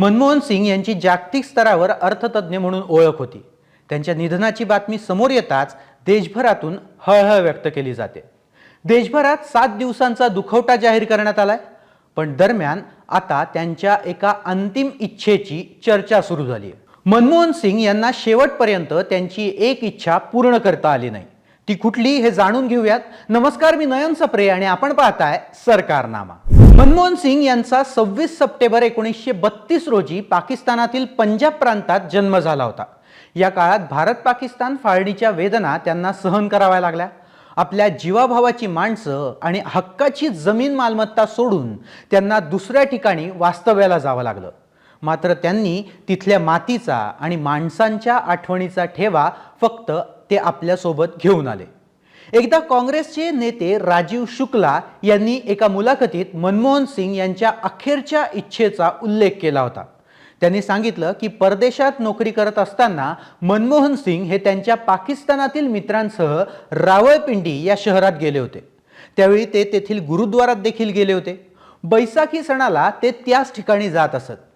मनमोहन सिंग यांची जागतिक स्तरावर अर्थतज्ज्ञ म्हणून ओळख होती. त्यांच्या निधनाची बातमी समोर येताच देशभरातून हळहळ व्यक्त केली जाते. देशभरात सात दिवसांचा दुखवटा जाहीर करण्यात आलाय. पण दरम्यान आता त्यांच्या एका अंतिम इच्छेची चर्चा सुरू झाली आहे. मनमोहन सिंग यांना शेवटपर्यंत त्यांची एक इच्छा पूर्ण करता आली नाही. ती कुठली हे जाणून घेऊयात. नमस्कार मी नयन सप्रे आणि आपण पाहताय सरकारनामा. मनमोहन सिंग यांचा सव्वीस सप्टेंबर एकोणीसशे बत्तीस रोजी पाकिस्तानातील पंजाब प्रांतात जन्म झाला होता. या काळात भारत पाकिस्तान फाळणीच्या वेदना त्यांना सहन कराव्या लागल्या. आपल्या जीवाभावाची माणसं आणि हक्काची जमीन मालमत्ता सोडून त्यांना दुसऱ्या ठिकाणी वास्तव्याला जावं लागलं. मात्र त्यांनी तिथल्या मातीचा आणि माणसांच्या आठवणीचा ठेवा फक्त ते आपल्यासोबत घेऊन आले. एकदा काँग्रेसचे नेते राजीव शुक्ला यांनी एका मुलाखतीत मनमोहन सिंग यांच्या अखेरच्या इच्छेचा उल्लेख केला होता. त्यांनी सांगितलं की परदेशात नोकरी करत असताना मनमोहन सिंग हे त्यांच्या पाकिस्तानातील मित्रांसह रावळपिंडी या शहरात गेले होते. त्यावेळी ते तेथील गुरुद्वारात देखील गेले होते. बैसाखी सणाला ते त्याच ठिकाणी जात असत.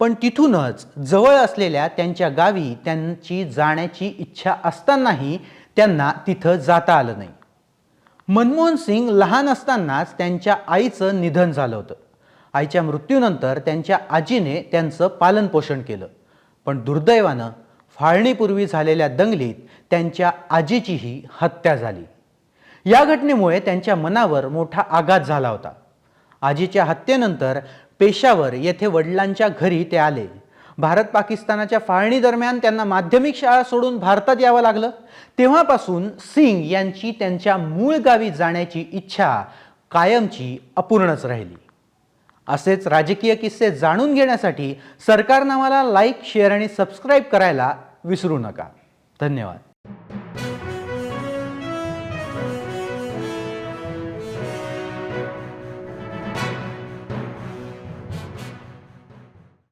पण तिथूनच जवळ असलेल्या त्यांच्या गावी त्यांची जाण्याची इच्छा असतानाही त्यांना तिथं जाता आलं नाही. मनमोहन सिंग लहान असतानाच त्यांच्या आईचं निधन झालं होतं. आईच्या मृत्यूनंतर त्यांच्या आजीने त्यांचं पालनपोषण केलं. पण दुर्दैवानं फाळणीपूर्वी झालेल्या दंगलीत त्यांच्या आजीचीही हत्या झाली. या घटनेमुळे त्यांच्या मनावर मोठा आघात झाला होता. आजीच्या हत्येनंतर पेशावर येथे वडिलांच्या घरी ते आले. भारत पाकिस्तानाच्या फाळणी दरम्यान त्यांना माध्यमिक शाळा सोडून भारतात यावं लागलं. तेव्हापासून सिंग यांची त्यांच्या मूळ गावी जाण्याची इच्छा कायमची अपूर्णच राहिली. असेच राजकीय किस्से जाणून घेण्यासाठी सरकारनामाला लाईक शेअर आणि सबस्क्राईब करायला विसरू नका. धन्यवाद.